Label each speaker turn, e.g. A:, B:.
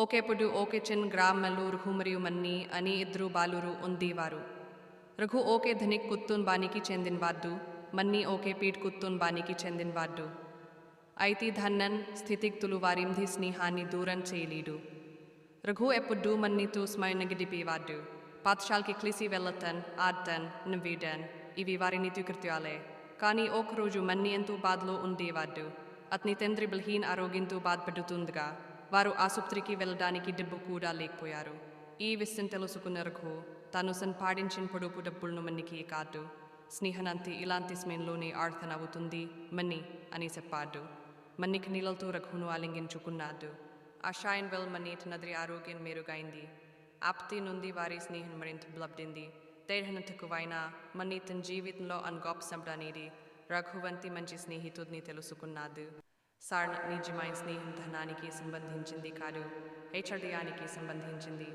A: ఓకేపుడు ఓకెచిన్ గ్రామలు రఘు మరియు మన్ని అని ఇద్దరు బాలురు ఉండేవారు రఘు ఓకే ధనిక్ కుత్తూన్ బానికి చెందినవాడు మన్ని ఓకే పీట్ కుత్తూన్ బానికి చెందినవాడు అయితే ధన్నన్ స్థితిక్తులు వారింధి స్నేహాన్ని దూరం చేయలేడు. రఘు ఎప్పుడు మన్ని స్మరణ గడిపేవాడు పాఠశాలకి క్లిసి వెళ్ళతన్ ఆడతన్ నవ్వీడన్ ఇవి వారి నిత్యకృత్యాలే కానీ ఒకరోజు మన్ని ఎంతో బాధలో ఉండేవాడు అతని తండ్రి బలహీన్ ఆరోగ్యంతో బాధపడుతుందిగా. వారు ఆసుపత్రికి వెళ్ళడానికి డబ్బు కూడా లేకపోయారు. ఈ విషయం తెలుసుకున్న రఘు తాను సంపాదించిన పొడుపు డబ్బులను మన్నికి కాదు స్నేహనంతి ఇలాంటి సమయంలోనే ఆర్థనవుతుంది మన్ని అని చెప్పాడు. మన్నికి నీళ్ళతో రఘును ఆలింగించుకున్నాడు ఆ షాయిన్ వెల్ మన్ని నదిరి ఆరోగ్యం మెరుగైంది. ఆప్తి నుండి వారి స్నేహం మరింత బలపడింది. తేడన తక్కువైన మన్ని తన జీవితంలో అన్గొప్ప సంపడనేది రఘు మంచి స్నేహితుడిని తెలుసుకున్నాడు. సార్ నిజమైన స్నేహం ధనానికి సంబంధించింది కాదు హెచ్చర్దయానికి సంబంధించింది.